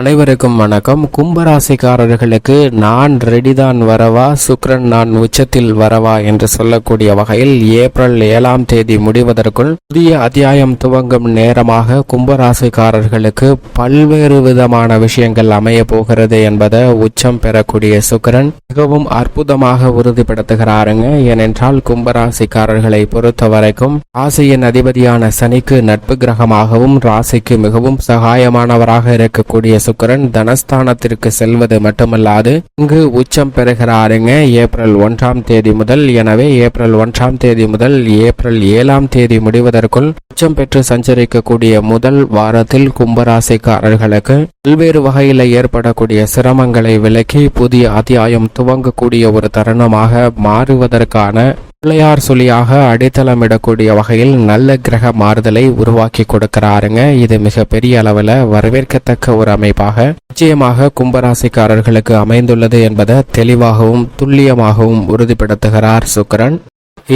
அனைவருக்கும் வணக்கம். கும்பராசிக்காரர்களுக்கு நான் ரெடிதான் வரவா சுக்ரன் நான் உச்சத்தில் வரவா என்று சொல்லக்கூடிய வகையில் ஏப்ரல் ஏழாம் தேதி முடிவதற்குள் புதிய அத்தியாயம் துவங்கும் நேரமாக கும்பராசிக்காரர்களுக்கு பல்வேறு விதமான விஷயங்கள் அமைய போகிறது என்பதை உச்சம் பெறக்கூடிய சுக்ரன் மிகவும் அற்புதமாக உறுதிப்படுத்துகிறாருங்க. ஏனென்றால் கும்பராசிக்காரர்களை பொறுத்த வரைக்கும் ராசியின் அதிபதியான சனிக்கு நட்பு கிரகமாகவும் ராசிக்கு மிகவும் சகாயமானவராக இருக்கக்கூடிய சுக்கரன் தனஸ்தானத்திற்கு செல்வது மட்டுமல்லாது இங்கு உச்சம் பெறுகிறாருங்க. ஏப்ரல் ஒன்றாம் தேதி முதல் எனவே ஏப்ரல் ஒன்றாம் தேதி முதல் ஏப்ரல் ஏழாம் தேதி முடிவதற்குள் உச்சம் பெற்று சஞ்சரிக்கக்கூடிய முதல் வாரத்தில் கும்பராசிக்காரர்களுக்கு பல்வேறு வகையில் ஏற்படக்கூடிய சிரமங்களை விலக்கி புதிய அத்தியாயம் துவங்கக்கூடிய ஒரு தருணமாக மாறுவதற்கான பிள்ளையார் சொல்லியாக அடித்தளமிடக்கூடிய வகையில் நல்ல கிரக மாறுதலை உருவாக்கி கொடுக்கிறாருங்க. இது மிக பெரிய அளவில் வரவேற்கத்தக்க ஒரு அமைப்பாக நிச்சயமாக கும்பராசிக்காரர்களுக்கு அமைந்துள்ளது என்பதை தெளிவாகவும் துல்லியமாகவும் உறுதிப்படுத்துகிறார் சுக்கிரன்.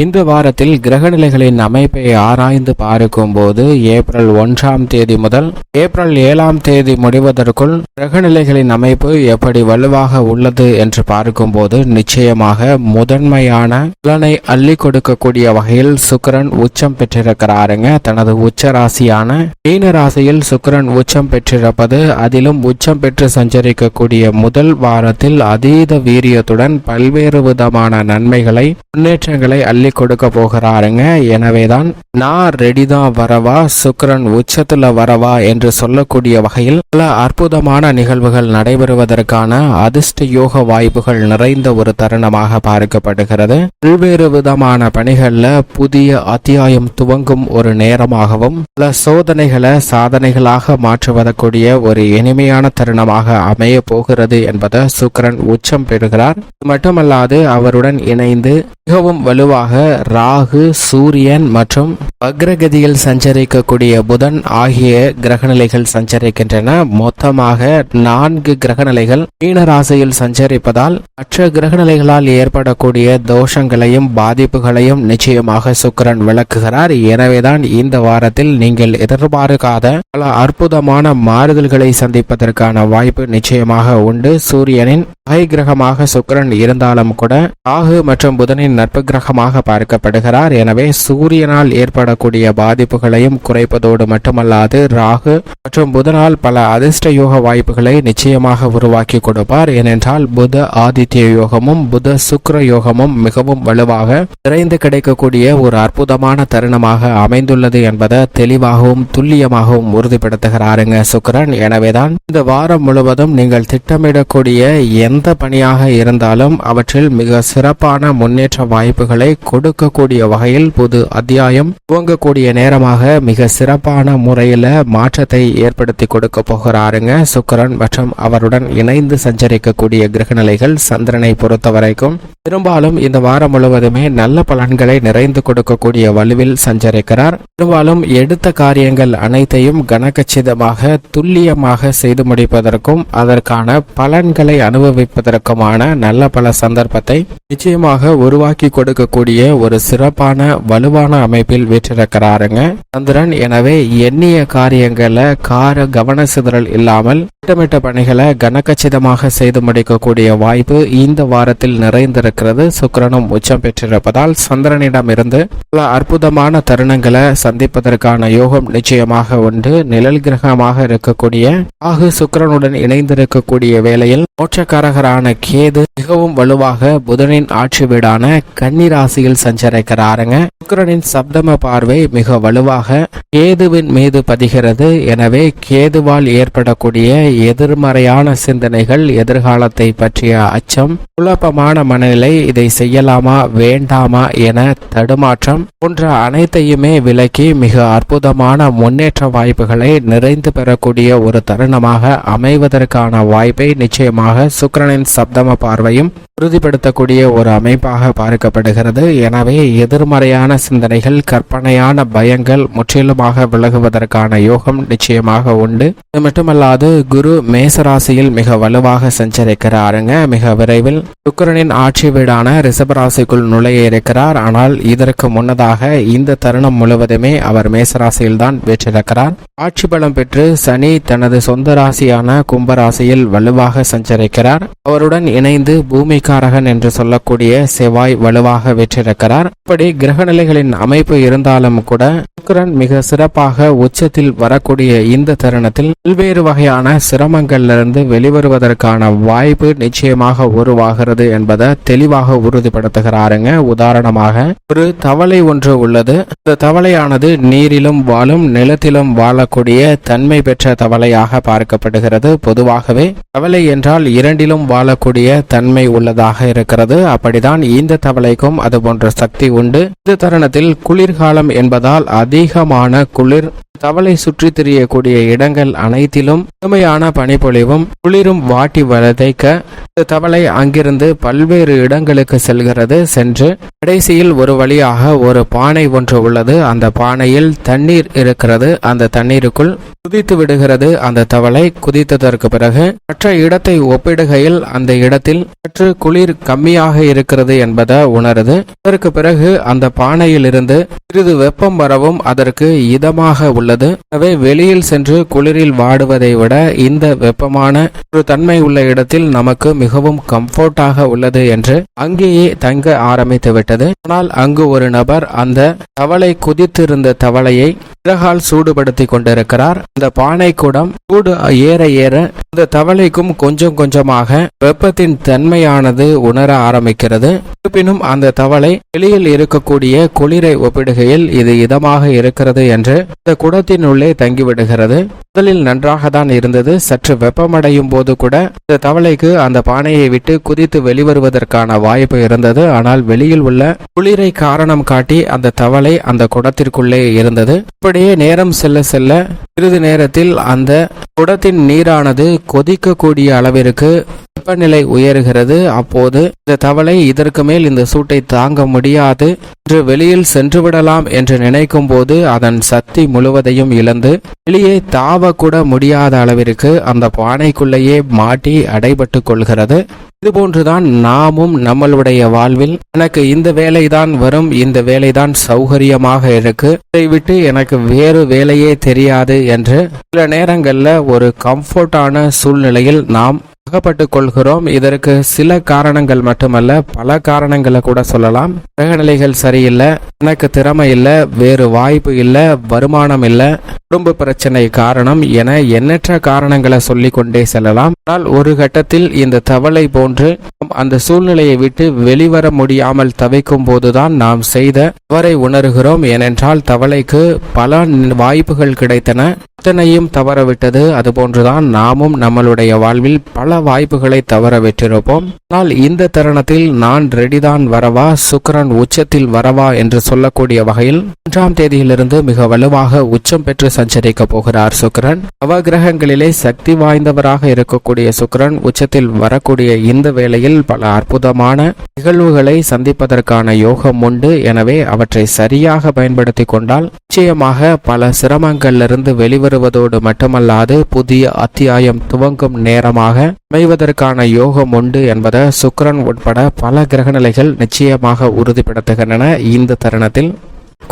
இந்த வாரத்தில் கிரகநிலைகளின் அமைப்பை ஆராய்ந்து பார்க்கும்போது ஏப்ரல் ஒன்றாம் தேதி முதல் ஏப்ரல் ஏழாம் தேதி முடிவதற்குள் கிரகநிலைகளின் அமைப்பு எப்படி வலுவாக உள்ளது என்று பார்க்கும்போது நிச்சயமாக முதன்மையான பலனை அள்ளி கொடுக்கக்கூடிய வகையில் சுக்கிரன் உச்சம் பெற்றிருக்கிறாருங்க. தனது உச்ச ராசியான மீன ராசியில் சுக்கரன் உச்சம் பெற்றிருப்பது அதிலும் உச்சம் பெற்று சஞ்சரிக்கக்கூடிய முதல் வாரத்தில் அதீத வீரியத்துடன் பல்வேறு விதமான நன்மைகளை முன்னேற்றங்களை அள்ளி கொடுக்க போகிறாருங்க. எனவேதான் நான் ரெடி தான் வரவா சுக்கரன் உச்சத்துல வரவா என்று சொல்லக்கூடிய வகையில் பல அற்புதமான நிகழ்வுகள் நடைபெறுவதற்கான அதிர்ஷ்ட யோக வாய்ப்புகள் நிறைந்த ஒரு தருணமாக பார்க்கப்படுகிறது. பல்வேறு விதமான பணிகள்ல புதிய அத்தியாயம் துவங்கும் ஒரு நேரமாகவும் பல சோதனைகளை சாதனைகளாக மாற்றுவதற்குரிய ஒரு இனிமையான தருணமாக அமைய போகிறது என்பதை சுக்கிரன் உச்சம் பெறுகிறார். இது மட்டுமல்லாது அவருடன் இணைந்து மிகவும் வலுவாக ராகு சூரியன் மற்றும் வக்ரகதியில் சஞ்சரிக்கக்கூடிய புதன் ஆகிய கிரகநிலைகள் சஞ்சரிக்கின்றன. மொத்தமாக நான்கு கிரகநிலைகள் மீன ராசியில் சஞ்சரிப்பதால் மற்ற கிரகநிலைகளால் ஏற்படக்கூடிய தோஷங்களையும் பாதிப்புகளையும் நிச்சயமாக சுக்கிரன் விளக்குகிறார். எனவேதான் இந்த வாரத்தில் நீங்கள் எதிர்பார்க்காத பல அற்புதமான மாறுதல்களை சந்திப்பதற்கான வாய்ப்பு நிச்சயமாக உண்டு. சூரியனின் பகை கிரகமாக சுக்கிரன் இருந்தாலும் கூட ராகு மற்றும் புதனின் நட்பு கிரகமாக பார்க்கப்படுகிறார். எனவே சூரியனால் ஏற்படக்கூடிய பாதிப்புகளையும் குறைப்பதோடு மட்டுமல்லாது ராகு மற்றும் புதனால் பல அதிர்ஷ்ட யோக வாய்ப்புகளை நிச்சயமாக உருவாக்கி கொடுப்பார். ஏனென்றால் புத ஆதித்ய யோகமும் புத சுக்ர யோகமும் மிகவும் வலுவாக நிறைந்து கிடைக்கக்கூடிய ஒரு அற்புதமான தருணமாக அமைந்துள்ளது என்பதை தெளிவாகவும் துல்லியமாகவும் உறுதிப்படுத்துகிறாருங்க சுக்கிரன். எனவேதான் இந்த வாரம் முழுவதும் நீங்கள் திட்டமிடக்கூடிய எந்த பணியாக இருந்தாலும் அவற்றில் மிக சிறப்பான முன்னேற்ற வாய்ப்புகளை கொடுக்கக்கூடிய வகையில் புது அத்தியாயம். துவங்கக்கூடிய நேரமாக மிக சிறப்பான முறையில மாற்றத்தை ஏற்படுத்தி கொடுக்க போகிறாருங்க. சுக்கிரன் மற்றும் அவருடன் இணைந்து சஞ்சரிக்கக்கூடிய கிரகநிலைகள் சந்திரனை பொறுத்த வரைக்கும் பெரும்பாலும் இந்த வாரம் முழுவதுமே நல்ல பலன்களை நிறைந்து கொடுக்கக்கூடிய வலுவில் சஞ்சரிக்கிறார். பெரும்பாலும் எடுத்த காரியங்கள் அனைத்தையும் கனகச்சிதமாக துல்லியமாக செய்து முடிப்பதற்கும் அதற்கான பலன்களை அனுபவிப்பதற்குமான நல்ல பல சந்தர்ப்பத்தை நிச்சயமாக உருவாக்கி கொடுக்கக்கூடிய ஒரு சிறப்பான வலுவான அமைப்பில் வீற்றிருக்கிறாருங்க. சந்திரன் எனவே எண்ணிய காரியங்களை கார கவன சிதறல் இல்லாமல் திட்டமிட்ட பணிகளை கனக்கச்சிதமாக செய்து முடிக்கக்கூடிய வாய்ப்பு இந்த வாரத்தில் நிறைந்திருக்கிறது. சுக்கிரனும் உச்சம் பெற்றிருப்பதால் சந்திரனிடம் இருந்து பல அற்புதமான தருணங்களை சந்திப்பதற்கான யோகம் நிச்சயமாக உண்டு. நிழல் கிரகமாக இருக்கக்கூடிய ஆகு சுக்கரனுடன் இணைந்திருக்கக்கூடிய வேளையில் மோட்சக்காரகரான கேது மிகவும் வலுவாக புதனின் ஆட்சி வீடான கன்னிராசியில் சஞ்சரிக்கிறாருங்க. சுக்கரனின் சப்தம பார்வை மிக வலுவாக கேதுவின் மீது பதிகிறது. எனவே கேதுவால் ஏற்படக்கூடிய எதிர்மறையான சிந்தனைகள் எதிர்காலத்தை பற்றிய அச்சம் குழப்பமான மனநிலை இதை செய்யலாமா வேண்டாமா என தடுமாற்றம் போன்ற அனைத்தையுமே விலக்கி மிக அற்புதமான முன்னேற்ற வாய்ப்புகளை நிறைந்து பெறக்கூடிய ஒரு தருணமாக அமைவதற்கான வாய்ப்பை நிச்சயமாக நிச்சயமாக சுக்கிரனின் சப்தம பார்வையும் உறுதிப்படுத்தக்கூடிய ஒரு அமைப்பாக பார்க்கப்படுகிறது. எனவே எதிர்மறையான சிந்தனைகள் கற்பனையான பயங்கள் முற்றிலுமாக விலகுவதற்கான யோகம் நிச்சயமாக உண்டு. இது மட்டுமல்லாது குரு மேசராசியில் மிக வலுவாக சஞ்சரிக்கிறாருங்க. மிக விரைவில் சுக்கிரனின் ஆட்சி வீடான ரிஷபராசிக்குள் நுழைய இருக்கிறார். ஆனால் இதற்கு முன்னதாக இந்த தருணம் முழுவதுமே அவர் மேசராசியில் தான் பெற்றிருக்கிறார் ஆட்சி பலம் பெற்று சனி தனது சொந்த ராசியான கும்பராசியில் வலுவாக சஞ்சரிக்கிறார் அவருடன் இணைந்து பூமிக்காரகன் என்று சொல்லக்கூடிய செவ்வாய் வலுவாக வெற்றிருக்கிறார். இப்படி கிரகநிலைகளின் அமைப்பு இருந்தாலும் கூட சுக்கரன் மிக சிறப்பாக உச்சத்தில் வரக்கூடிய இந்த தருணத்தில் பல்வேறு வகையான சிரமங்களிலிருந்து வெளிவருவதற்கான வாய்ப்பு நிச்சயமாக உருவாகிறது என்பதை தெளிவாக உறுதிப்படுத்துகிறாருங்க. உதாரணமாக ஒரு தவளை ஒன்று உள்ளது. இந்த தவளையானது நீரிலும் வாழும் நிலத்திலும் வாழக்கூடிய தன்மை பெற்ற தவளையாக பார்க்கப்படுகிறது. பொதுவாகவே தவளை என்றால் இரண்டிலும் வாழக்கூடிய தன்மை உள்ளதாக இருக்கிறது. அப்படிதான் இந்த தவளைக்கும் அது போன்ற சக்தி உண்டு. இந்த தருணத்தில் குளிர்காலம் என்பதால் அதிகமான குளிர் தவளை சுற்றி திரியக்கூடிய இடங்கள் அனைத்திலும் கடுமையான பனிப்பொழிவும் குளிரும் வாட்டி வதைக்க இந்த தவளை அங்கிருந்து பல்வேறு இடங்களுக்கு செல்கிறது. சென்று கடைசியில் ஒரு வழியாக ஒரு பானை ஒன்று உள்ளது. அந்த பானையில் தண்ணீர் இருக்கிறது. அந்த தண்ணீருக்குள் குதித்து விடுகிறது. அந்த தவளை குதித்ததற்கு பிறகு மற்ற இடத்தை ஒப்பிடுகையில் அந்த இடத்தில் சற்று குளிர் கம்மியாக இருக்கிறது என்பதை உணருது அதற்கு பிறகு அந்த பானையில் இருந்து சிறிது வெப்பம் வரவும் அதற்கு இதமாக உள்ளது. எனவே வெளியில் சென்று குளிரில் வாடுவதை விட இந்த வெப்பமான ஒரு தன்மை உள்ள இடத்தில் நமக்கு மிகவும் கம்ஃபர்டாக உள்ளது என்று அங்கேயே தங்க ஆரம்பித்து விட்டது ஆனால் அங்கு ஒரு நபர் அந்த தவளை குதித்திருந்த தவளையை விறகால் சூடுபடுத்தி கொண்டிருக்கிறார். இந்த பானை குடம் சூடு ஏற ஏற இந்த தவளைக்கும் கொஞ்சம் கொஞ்சமாக வெப்பத்தின் தன்மையானது உணர ஆரம்பிக்கிறது. இருப்பினும் அந்த தவளை வெளியில் இருக்கக்கூடிய குளிரை ஒப்பிடுகையில் இது இதமாக இருக்கிறது என்று இந்த குடத்தின் உள்ளே தங்கிவிடுகிறது. முதலில் நன்றாக தான் இருந்தது. சற்று வெப்பமடையும் போது கூட இந்த தவளைக்கு அந்த பானையை விட்டு குதித்து வெளிவருவதற்கான வாய்ப்பு இருந்தது. ஆனால் வெளியில் உள்ள குளிரை காரணம் காட்டி அந்த தவளை அந்த குடத்திற்குள்ளே இருந்தது. அப்படியே நேரம் செல்ல செல்ல சிறிது நேரத்தில் அந்த குடத்தின் நீரானது கொதிக்கக்கூடிய அளவிற்கு வெப்பநிலை உயர்கிறது. அப்போது இந்த தவளை இதற்கு மேல் இந்த சூட்டை தாங்க முடியாது. என்று வெளியில் சென்று விடலாம் என்று நினைக்கும் போது அதன் சக்தி முழுவதையும் இழந்து வெளியே தாவக்கூட முடியாத அளவிற்கு அந்த பானைக்குள்ளேயே மாட்டி அடைபட்டு கொள்கிறது. இதுபோன்றுதான் நாமும் நம்மளுடைய வாழ்வில் எனக்கு இந்த வேலைதான் வரும் இந்த வேலைதான் சௌகரியமாக இருக்கு. இதை விட்டு எனக்கு வேறு வேலையே தெரியாது என்று சில நேரங்கள்ல ஒரு கம்ஃபர்டான சூழ்நிலையில் நாம் அகப்பட்டு கொள்கிறோம் இதற்கு சில காரணங்கள் மட்டுமல்ல பல காரணங்களை கூட சொல்லலாம். கிரகநிலைகள் சரியில்லை எனக்கு திறமை இல்லை வேறு வாய்ப்பு இல்லை வருமானம் இல்லை. குடும்ப பிரச்சனை காரணம் என எண்ணற்ற காரணங்களை சொல்லிக் கொண்டே செல்லலாம். ஆனால் ஒரு கட்டத்தில் இந்த தவளை போன்று அந்த சூழ்நிலையை விட்டு வெளிவர முடியாமல் தவிக்கும் போதுதான் நாம் செய்த தவறை உணர்கிறோம். ஏனென்றால் தவளைக்கு பல வாய்ப்புகள் கிடைத்தன. அத்தனையும் தவறவிட்டது. அதுபோன்றுதான் நாமும் நம்மளுடைய வாழ்வில் பல வாய்ப்புகளை தவறவிட்டிருப்போம். ஆனால் இந்த தருணத்தில் நான் ரெடிதான் வரவா? சுக்கிரன் உச்சத்தில் வரவா? என்று சொல்லக்கூடிய வகையில் மூன்றாம் தேதியிலிருந்து மிக வலுவாக உச்சம் பெற்று சஞ்சரிக்க போகிறார் சுக்கிரன். நவகிரகங்களிலே சக்தி வாய்ந்தவராக இருக்கக்கூடிய சுக்கிரன் உச்சத்தில் வரக்கூடிய இந்த வேளையில் பல அற்புதமான நிகழ்வுகளை சந்திப்பதற்கான யோகம் உண்டு. எனவே அவற்றை சரியாக பயன்படுத்தி கொண்டால் நிச்சயமாக பல சிரமங்களிலிருந்து வெளிவருவதோடு மட்டுமல்லாது புதிய அத்தியாயம் துவங்கும் நேரமாக அமைவதற்கான யோகம் உண்டு என்பதை சுக்கரன் உட்பட பல கிரகநிலைகள் நிச்சயமாக உறுதிப்படுத்துகின்றன. இந்த தருணத்தில்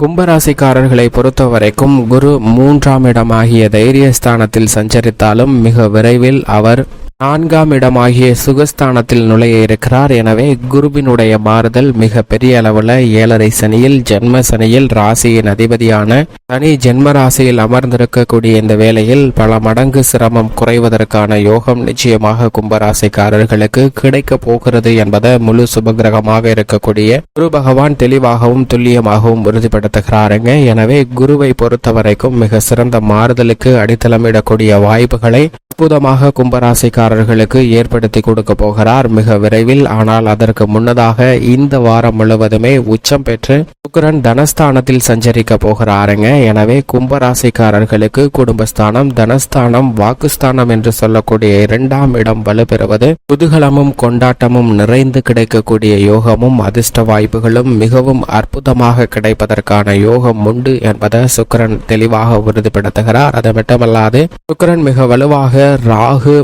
கும்பராசிக்காரர்களை பொறுத்தவரைக்கும் குரு மூன்றாம் இடமாகிய தைரியஸ்தானத்தில் சஞ்சரித்தாலும் மிக விரைவில் அவர் நான்காம் இடமாகிய சுகஸ்தானத்தில் நுழைய இருக்கிறார். எனவே குருவினுடைய மாறுதல் மிக பெரிய அளவில் ஏழரை சனியில் ஜென்ம சனியில் ராசியின் அதிபதியான சனி ஜென்ம ராசியில் அமர்ந்திருக்கக்கூடிய இந்த வேளையில் பல மடங்கு சிரமம் குறைவதற்கான யோகம் நிச்சயமாக கும்பராசிக்காரர்களுக்கு கிடைக்க போகிறது என்பதை முழு சுபகிரகமாக இருக்கக்கூடிய குரு பகவான் தெளிவாகவும் துல்லியமாகவும் உறுதிப்படுத்துகிறாருங்க. எனவே குருவை பொறுத்தவரைக்கும் மிக சிறந்த மாறுதலுக்கு அடித்தளமிடக்கூடிய வாய்ப்புகளை அற்புதமாக கும்பராசிக்கார கும்பராசிக்காரர்களுக்கு ஏற்படுத்தி கொடுக்க போகிறார். மிக விரைவில் ஆனால் அதற்கு முன்னதாக இந்த வாரம் முழுவதுமே உச்சம் பெற்று சுக்கரன் தனஸ்தானத்தில் சஞ்சரிக்க போகிறாருங்க. எனவே கும்பராசிக்காரர்களுக்கு குடும்பஸ்தானம் தனஸ்தானம் வாக்குஸ்தானம் என்று சொல்லக்கூடிய இரண்டாம் இடம் வலுப்பெறுவது குதூகலமும் கொண்டாட்டமும் நிறைந்து கிடைக்கக்கூடிய யோகமும் அதிர்ஷ்ட வாய்ப்புகளும் மிகவும் அற்புதமாக கிடைப்பதற்கான யோகம் உண்டு என்பதை சுக்கரன் தெளிவாக உறுதிப்படுத்துகிறார். அது மட்டுமல்லாது சுக்கரன் மிக வலுவாக ராகு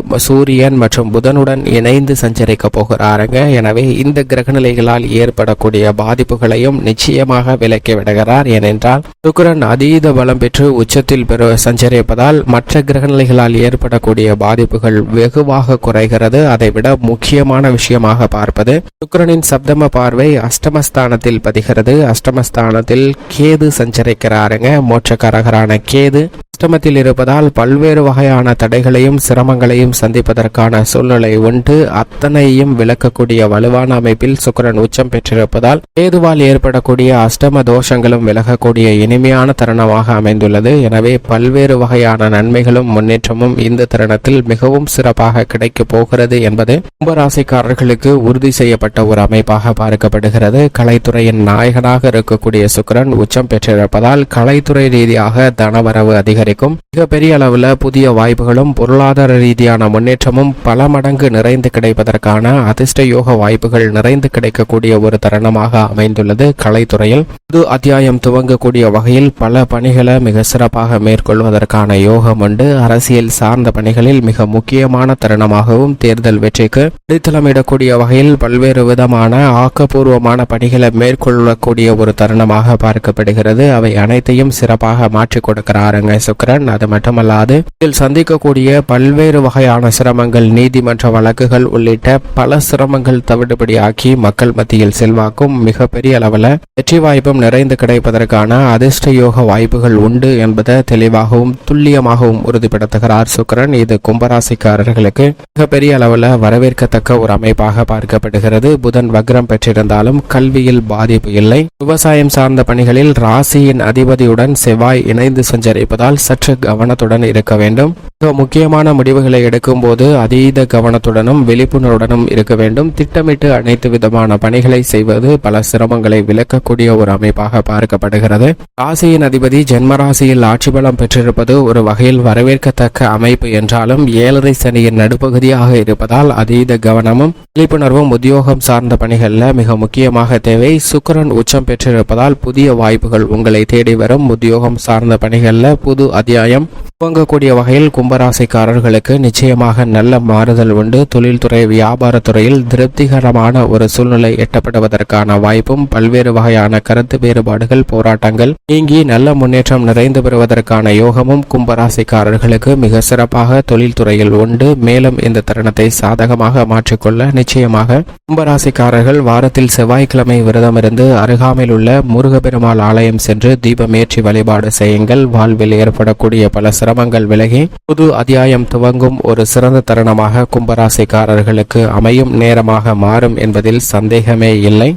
சூரியன் மற்றும் புதனுடன் இணைந்து சஞ்சரிக்க போகிறாருங்க. எனவே இந்த கிரகநிலைகளால் ஏற்படக்கூடிய பாதிப்புகளையும் நிச்சயமாக விலக்கி விடுகிறார். ஏனென்றால் சுக்கரன் அதீத பலம் பெற்று உச்சத்தில் பெரு சஞ்சரிப்பதால் மற்ற கிரகநிலைகளால் ஏற்படக்கூடிய பாதிப்புகள் வெகுவாக குறைகிறது. அதைவிட முக்கியமான விஷயமாக பார்ப்பது சுக்கரனின் சப்தம பார்வை அஷ்டமஸ்தானத்தில் பதிகிறது. அஷ்டமஸ்தானத்தில் கேது சஞ்சரிக்கிறாருங்க. மோட்சக்காரகரான கேது அஷ்டமத்தில் இருப்பதால் பல்வேறு வகையான தடைகளையும் சிரமங்களையும் சந்திப்பதற்கான சூழ்நிலை உண்டு. அத்தனையும் விளக்கக்கூடிய வலுவான அமைப்பில் சுக்கரன் உச்சம் பெற்றிருப்பதால் கேதுவால் ஏற்படக்கூடிய அஷ்டம தோஷங்களும் விலகக்கூடிய இனிமையான தருணமாக அமைந்துள்ளது. எனவே பல்வேறு வகையான நன்மைகளும் முன்னேற்றமும் இந்த தருணத்தில் மிகவும் சிறப்பாக கிடைக்கப் போகிறது என்பது கும்பராசிக்காரர்களுக்கு உறுதி செய்யப்பட்ட ஒரு அமைப்பாக பார்க்கப்படுகிறது. கலைத்துறையின் நாயகனாக இருக்கக்கூடிய சுக்கிரன் உச்சம் பெற்றிருப்பதால் கலைத்துறை ரீதியாக தனவரவு அதிகரிக்கும். மிகப்பெரிய அளவில் புதிய வாய்ப்புகளும் பொருளாதார ரீதியான முன்னேற்றமும் பல மடங்கு நிறைந்து கிடைப்பதற்கான அதிர்ஷ்ட யோக வாய்ப்புகள் நிறைந்து கிடைக்கக்கூடிய ஒரு தருணமாக அமைந்துள்ளது கலைத்துறையில். புது அத்தியாயம் துவங்கக்கூடிய வகையில் பல பணிகளை மிக சிறப்பாக மேற்கொள்வதற்கான யோகம் உண்டு. அரசியல் சார்ந்த பணிகளில் மிக முக்கியமான தருணமாகவும் தேர்தல் வெற்றிக்கு அடித்தளமிடக்கூடிய வகையில் பல்வேறு விதமான ஆக்கப்பூர்வமான பணிகளை மேற்கொள்ளக்கூடிய ஒரு தருணமாக பார்க்கப்படுகிறது. அவை அனைத்தையும் சிறப்பாக மாற்றிக் கொடுக்கிறாருங்க சுக்கிரன் அது மட்டுமல்லாது இதில் சந்திக்கக்கூடிய பல்வேறு வகையான சிரமங்கள் நீதிமன்ற வழக்குகள் உள்ளிட்ட பல சிரமங்கள் தவிடுபடியாக்கி மக்கள் மத்தியில் செல்வாக்கும் மிகப்பெரிய அளவில் வெற்றி வாய்ப்பும் நிறைந்து கிடைப்பதற்கான அதிர்ஷ்ட யோக வாய்ப்புகள் உண்டு என்பதை தெளிவாகவும் துல்லியமாகவும் உறுதிப்படுத்துகிறார் சுக்கிரன். இது கும்பராசிக்காரர்களுக்கு மிகப்பெரிய அளவில் வரவேற்கத்தக்க ஒரு அமைப்பாக பார்க்கப்படுகிறது. புதன் வக்ரம் பெற்றிருந்தாலும் கல்வியில் பாதிப்பு இல்லை. விவசாயம் சார்ந்த பணிகளில் ராசியின் அதிபதியுடன் செவ்வாய் இணைந்து சஞ்சரிப்பதால் சற்று கவனத்துடன் இருக்க வேண்டும். மிக முக்கியமான முடிவுகளை எடுக்கும் போது அதீத கவனத்துடனும் விழிப்புணர்வுடனும் இருக்க வேண்டும். திட்டமிட்டு அனைத்து விதமான பணிகளை செய்வது பல சிரமங்களை விளக்கக்கூடிய ஒரு அமைப்பாக பார்க்கப்படுகிறது. ராசியின் அதிபதி ஜென்மராசியில் ஆட்சி பலம் பெற்றிருப்பது ஒரு வகையில் வரவேற்கத்தக்க அமைப்பு என்றாலும் ஏழரை சனியின் நடுப்பகுதியாக இருப்பதால் அதீத கவனமும் விழிப்புணர்வும் உத்தியோகம் சார்ந்த பணிகளில் மிக முக்கியமாக தேவை. சுக்கரன் உச்சம் பெற்றிருப்பதால் புதிய வாய்ப்புகள் உங்களை தேடி வரும். உத்தியோகம் சார்ந்த பணிகளில் புது அத்தியாயம். துவங்கக்கூடிய வகையில் கும்பராசிக்காரர்களுக்கு நிச்சயமாக நல்ல மாறுதல் உண்டு. தொழில்துறை வியாபாரத்துறையில் திருப்திகரமான ஒரு சூழ்நிலை எட்டப்படுவதற்கான வாய்ப்பும் பல்வேறு வகையான கருத்து வேறுபாடுகள் போராட்டங்கள் நீங்கி நல்ல முன்னேற்றம் நிறைந்து பெறுவதற்கான யோகமும் கும்பராசிக்காரர்களுக்கு மிக சிறப்பாக தொழில்துறையில் உண்டு. மேலும் இந்த தருணத்தை சாதகமாக மாற்றிக்கொள்ள நிச்சயமாக கும்பராசிக்காரர்கள் வாரத்தில் செவ்வாய்க்கிழமை விரதமிருந்து அருகாமையில் உள்ள முருகப்பெருமாள் ஆலயம் சென்று தீபமேற்றி வழிபாடு செய்யுங்கள். வாழ்வில் ஏற்படக்கூடிய பல சிரமங்கள் விலகி புது அத்தியாயம் துவங்கும் ஒரு சிறந்த தருணமாக கும்பராசிக்காரர்களுக்கு அமையும் நேரமாக மாறும் என்பதில் சந்தேகமே இல்லை.